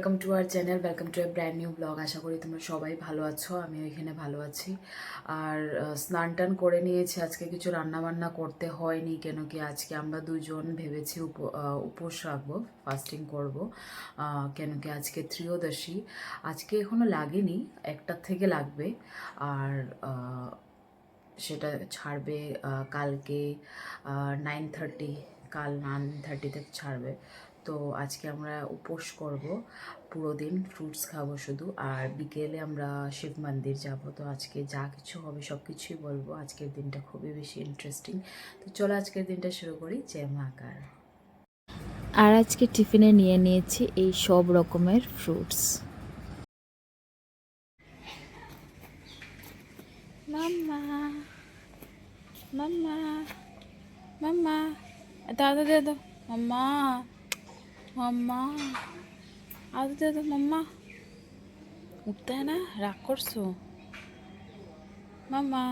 Welcome to our channel welcome to a brand new blog আশা করি তোমরা সবাই ভালো আছো আমি এখানে ভালো আছি। আর স্নান টান করে নিয়েছি, আজকে কিছু রান্না বান্না করতে হয়নি, কেন কি আজকে আমরা দুজন ভেবেছি উপ- উপোস রাখব ফাস্টিং করব কেন কি আজকে ত্রিয়োদশী। আজকে এখনও লাগেনি একটার থেকে লাগবে, আর সেটা ছাড়বে কালকে নাইন থার্টি কাল নাইন থার্টিতে ছাড়বে। তো আজকে আমরা উপোস করব। পুরো দিন ফ্রুটস খাব শুধু। আর বিকেলে আমরা শিব মন্দির যাব। তো আজকে যা কিছু হবে সব কিছুই বলব। আজকের দিনটা খুবই বেশি ইন্টারেস্টিং তো চলো আজকের দিনটা শুরু করি। জয় মা কার আর আজকে টিফিনে নিয়ে নিয়েছি এই সব রকমের ফ্রুটস মাম্মা মাম্মা মাম্মা দাদা দে দো মাম্মা মাম্মা আদা দে দো মাম্মা উঠতে না রাগ করছ মাম্মা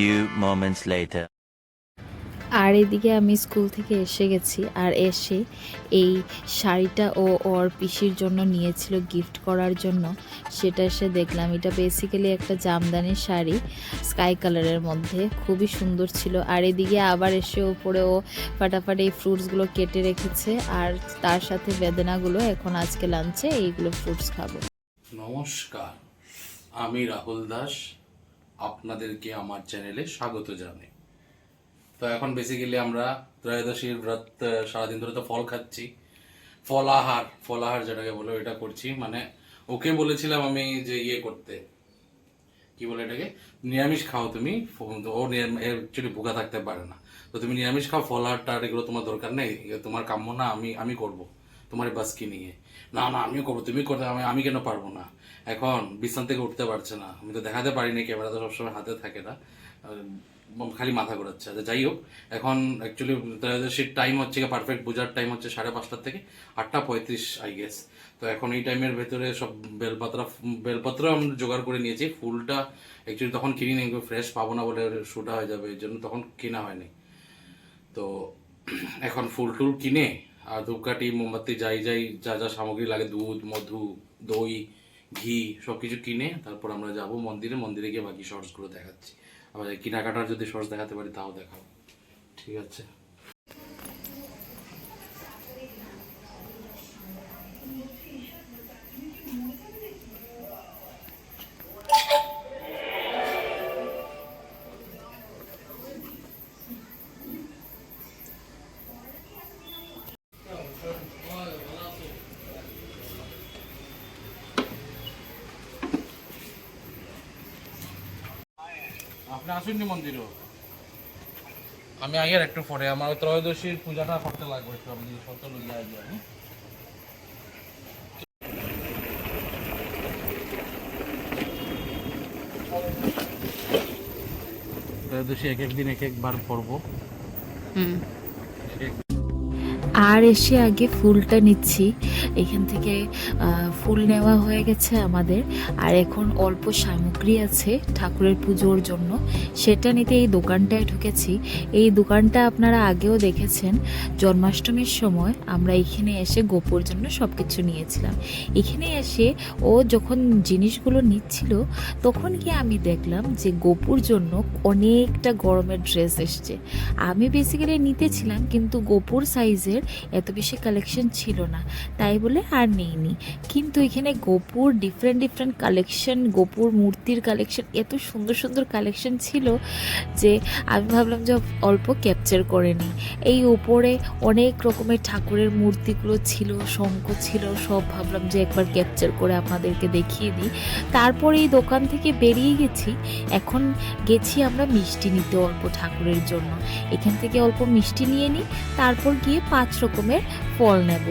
few moments later. আর এদিকে আমি স্কুল থেকে এসে গেছি আর এসে এই শাড়িটা ও ওর পিসির জন্য নিয়েছিল গিফট করার জন্য। সেটা এসে দেখলাম এটা বেসিক্যালি একটা জামদানি শাড়ি স্কাই কালারের মধ্যে খুবই সুন্দর ছিল। আর এদিকে আবার এসে ওপরে ও ফাটাফাটি এই ফ্রুটসগুলো কেটে রেখেছে আর তার সাথে বেদনাগুলো এখন আজকে লাঞ্চে এইগুলো ফ্রুটস খাব। নমস্কার আমি রাহুল দাস আপনাদেরকে আমার চ্যানেলে স্বাগত জানাই। তো এখন বেসিক্যালি আমরা ত্রয়োদশীর ব্রত সারাদিন ধরে তো ফল খাচ্ছি। ফলাহার ফলাহার যেটাকে বলে এটা করছি। মানে ওকে বলেছিলাম আমি যে ইয়ে করতে। কি বলে এটাকে? নিরামিষ খাও তুমি। ও অ্যাকচুয়ালি ভুগা থাকতে পারে না। তো তুমি নিরামিষ খাও ফলাহার টার এগুলো তোমার দরকার নেই। তোমার কাম্য না, আমি আমি করব। তোমার বাস কি নিয়ে। না না, আমিও করব তুমি করতে আমি আমি কেন পারব না? এখন বিছান থেকে উঠতে পারছে না। আমি তো দেখাতে পারিনি, ক্যামেরা তো সবসময় হাতে থাকে না। খালি মাথা ঘোরাচ্ছে। আচ্ছা যাই হোক, এখন অ্যাকচুয়ালি ত্রয়োদশীর টাইম হচ্ছে পারফেক্ট বোঝার টাইম হচ্ছে সাড়ে পাঁচটার থেকে আটটা পঁয়ত্রিশ আই গেস তো এখন এই টাইমের ভেতরে সব বেলপাত্রা বেলপত্র আমরা জোগাড় করে নিয়েছি। ফুলটা অ্যাকচুয়ালি তখন কিনি নেই ফ্রেশ পাবো না বলে শুটা হয়ে যাবে, এই জন্য তখন কেনা হয়নি। তো এখন ফুল টুল কিনে, আর ধূপকাঠি, মোমবাতি, যাই যাই, যা যা সামগ্রী লাগে, দুধ, মধু, দই ঘি সব কিছু কিনে তারপর আমরা যাব মন্দিরে। মন্দিরে গিয়ে বাকি শর্টসগুলো দেখাচ্ছি। আবার কেনাকাটার যদি শর্টস দেখাতে পারি তাও দেখাবো। ঠিক আছে? আপনি আসুননি মন্দিরও। আমি আগের একটু পরে আমার ত্রয়োদশীর পূজাটা করতে লাগবে একটু আমি সত্য লইয়া আগে আমি। ত্রয়োদশী এক একদিন এক একবার পড়ব। এক আর এসে আগে ফুলটা নিচ্ছি। এখান থেকে ফুল নেওয়া হয়ে গেছে আমাদের। আর এখন অল্প সামগ্রী আছে ঠাকুরের পুজোর জন্য। সেটা নিতে এই দোকানটায় ঢুকেছি। এই দোকানটা আপনারা আগেও দেখেছেন, জন্মাষ্টমীর সময় আমরা এখানে এসে গোপুর জন্য সব কিছু নিয়েছিলাম। এখানে এসে ও যখন জিনিসগুলো নিচ্ছিল, তখন কি আমি দেখলাম যে গোপুর জন্য অনেকটা গরমের ড্রেস এসছে। আমি বেসিক্যালি নিতেছিলাম, কিন্তু গোপুর সাইজের ফুলের এত বেশি কালেকশন ছিল না। তাই বলে আর নিইনি। কিন্তু এখানে গোপুর ডিফারেন্ট ডিফারেন্ট কালেকশন গোপুর মূর্তির কালেকশন এত সুন্দর সুন্দর কালেকশন ছিল যে আমি ভাবলাম যে অল্প ক্যাপচার করে নিই। এই ওপরে অনেক রকমের ঠাকুরের মূর্তিগুলো ছিল, শঙ্খ ছিল, সব ভাবলাম যে একবার ক্যাপচার করে আপনাদেরকে দেখিয়ে দিই। তারপরে এই দোকান থেকে বেরিয়ে গেছি। এখন গেছি আমরা মিষ্টি নিতে অল্প ঠাকুরের জন্য। এখান থেকে অল্প মিষ্টি নিয়ে নিই। তারপর গিয়ে পাঁচ রকমের ফল নেব।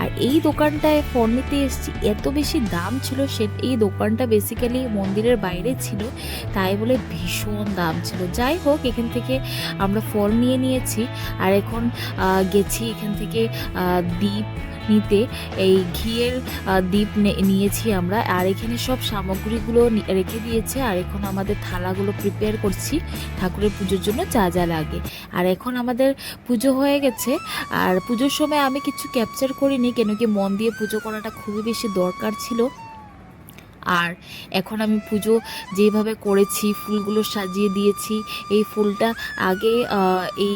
আর এই দোকানটায় ফল নিতে এসেছি, এত বেশি দাম ছিল সে, এই দোকানটা বেসিক্যালি মন্দিরের বাইরে ছিল, তাই বলে ভীষণ দাম ছিল। যাই হোক, এখান থেকে আমরা ফল নিয়ে নিয়েছি, আর এখন গেছি এখান থেকে দ্বীপ নিতে এই ঘিয়ের দ্বীপ নিয়েছি আমরা। আর এখানে সব সামগ্রীগুলো রেখে দিয়েছে। আর এখন আমাদের থালাগুলো প্রিপেয়ার করছি ঠাকুরের পুজোর জন্য যা যা লাগে। আর এখন আমাদের পুজো হয়ে গেছে। আর পুজোর সময় আমি কিছু ক্যাপচার করিনি, কেন কি মন দিয়ে পুজো করাটা খুবই বেশি দরকার ছিল। আর এখন আমি পুজো যেভাবে করেছি, ফুলগুলো সাজিয়ে দিয়েছি, এই ফুলটা আগে এই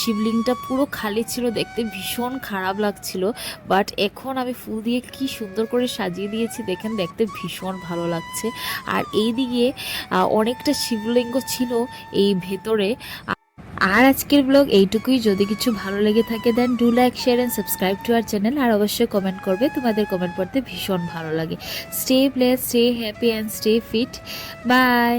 শিবলিংটা পুরো খালি ছিল, দেখতে ভীষণ খারাপ লাগছিল, বাট এখন আমি ফুল দিয়ে কি সুন্দর করে সাজিয়ে দিয়েছি, দেখেন, দেখতে ভীষণ ভালো লাগছে। আর এই দিকে অনেকটা শিবলিঙ্গ ছিল এই ভেতরে আর আজকের ব্লগ এইটুকুই। যদি কিছু ভালো লেগে থাকে then do like share and subscribe to our channel আর অবশ্যই কমেন্ট করবে, তোমাদের কমেন্ট পড়তে ভীষণ ভালো লাগে। Stay place stay happy and stay fit bye